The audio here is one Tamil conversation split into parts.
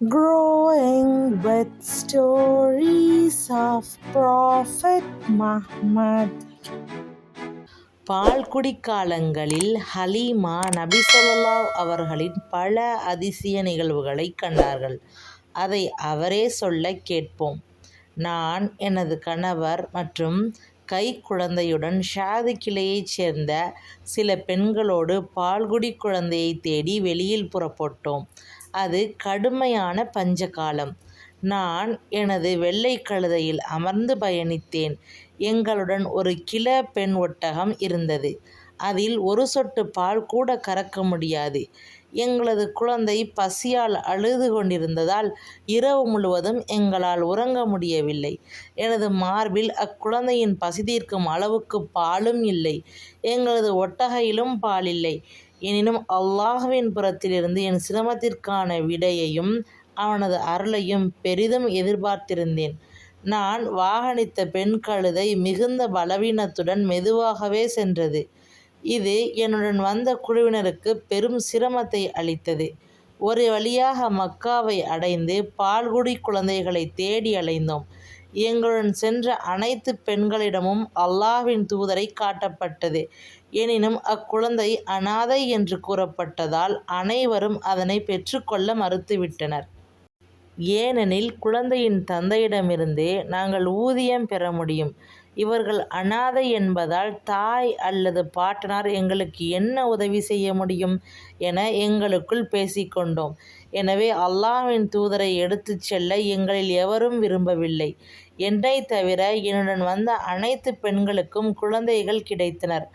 growing with stories of Prophet Muhammad. பால்குடி காலங்களில் ஹலீமா நபி அவர்களின் பல அதிசய நிகழ்வுகளை கண்டார்கள். அதை அவரே சொல்ல கேட்போம். நான் எனது கணவர் மற்றும் கைக்குழந்தையுடன் ஷாது கிளையைச் சேர்ந்த சில பெண்களோடு பால்குடி குழந்தையைத் தேடி வெளியில் புறப்பட்டோம். அது கடுமையான பஞ்சகாலம் நான் எனது வெள்ளை கழுதையில் அமர்ந்து பயணித்தேன். எங்களுடன் ஒரு கிழ பெண் ஒட்டகம் இருந்தது. அதில் ஒரு சொட்டு பால் கூட கறக்க முடியாது. எங்களது குழந்தை பசியால் அழுது கொண்டிருந்ததால் இரவு முழுவதும் எங்களால் உறங்க முடியவில்லை. எனது மார்பில் அக்குழந்தையின் பசி தீர்க்கும் அளவுக்கு பாலும் இல்லை. எங்களது ஒட்டகையிலும் பால் இல்லை. எனினும் அல்லாஹுவின் புறத்திலிருந்து என் சிரமத்திற்கான விடையையும் அவனது அருளையும் பெரிதும் எதிர்பார்த்திருந்தேன். நான் வாகனித்த பெண் கழுதை மிகுந்த பலவீனத்துடன் மெதுவாகவே சென்றது. இது என்னுடன் வந்த குழுவினருக்கு பெரும் சிரமத்தை அளித்தது. ஒரு வழியாக மக்காவை அடைந்து பால்குடி குழந்தைகளை தேடி அலைந்தோம். எங்களுடன் சென்ற அனைத்து பெண்களிடமும் அல்லாஹ்வின் தூதரை காட்டப்பட்டது. எனினும் அக்குழந்தை அனாதை என்று கூறப்பட்டதால் அனைவரும் அதனை பெற்றுக்கொள்ள மறுத்துவிட்டனர். ஏனெனில் குழந்தையின் தந்தையிடமிருந்தே நாங்கள் ஊதியம் பெற முடியும். இவர்கள் அனாதை என்பதால் தாய் அல்லது பாட்டனார் எங்களுக்கு என்ன உதவி செய்ய முடியும் என எங்களுக்குள் பேசிக் கொண்டோம். எனவே அல்லாஹ்வின் தூதரை எடுத்துச் செல்ல எங்களில் எவரும் விரும்பவில்லை. என்னை தவிர என்னுடன் வந்த அனைத்து பெண்களுக்கும் குழந்தைகள் கிடைத்தனர்.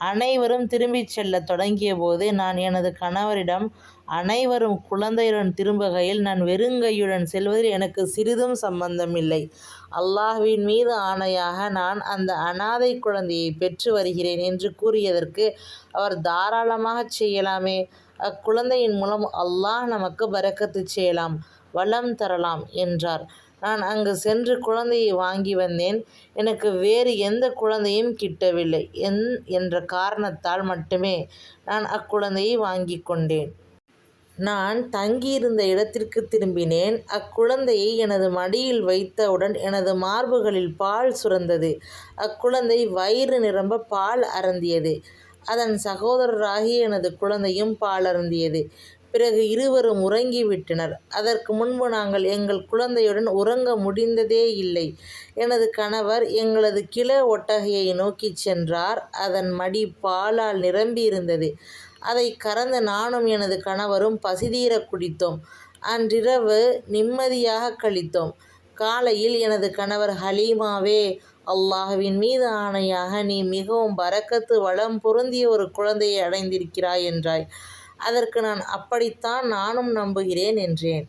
அனைவரும் திரும்பிச் செல்லத் தொடங்கியபோது நான் எனது கணவரிடம் அனைவரும் குழந்தையுடன் திரும்புகையில் நான் வெறுங்கையுடன் செல்வதில் எனக்கு சிறிதும் சம்பந்தமில்லை. அல்லாஹ்வின் மீது ஆணையாக நான் அந்த அனாதை குழந்தையை பெற்று வருகிறேன் என்று கூறியதற்கு அவர் தாராளமாகச் செய்யலாமே. அக்குழந்தையின் மூலம் அல்லாஹ் நமக்கு பரக்கத்துச் செய்யலாம் வளம் தரலாம் என்றார். நான் அங்கு சென்று குழந்தையை வாங்கி வந்தேன். எனக்கு வேறு எந்த குழந்தையும் கிட்டவில்லை என் என்ற காரணத்தால் மட்டுமே நான் அக்குழந்தையை வாங்கிக் கொண்டேன். நான் தங்கியிருந்த இடத்திற்கு திரும்பினேன். அக்குழந்தையை எனது மடியில் வைத்தவுடன் எனது மார்புகளில் பால் சுரந்தது. அக்குழந்தை வயிறு நிரம்ப பால் அருந்தியது. அதன் சகோதரராகிய எனது குழந்தையும் பாலருந்தியது. பிறகு இருவரும் உறங்கிவிட்டனர். அதற்கு முன்பு நாங்கள் எங்கள் குழந்தையுடன் உறங்க முடிந்ததே இல்லை எனது கணவர் எங்களது கிள ஒட்டகையை நோக்கிச் சென்றார். அதன் மடி பாலால் நிரம்பியிருந்தது. அதை கறந்து நானும் எனது கணவரும் பசிதீரக் குடித்தோம். அன்றிரவு நிம்மதியாகக் கழித்தோம். காலையில் எனது கணவர் ஹலீமாவே அல்லாஹுவின் மீது ஆணையாக நீ மிகவும் பறக்கத்து வளம் பொருந்திய ஒரு குழந்தையை அடைந்திருக்கிறாய் என்றாய். அதற்கு நான் அப்படித்தான் நானும் நம்புகிறேன் என்றேன்.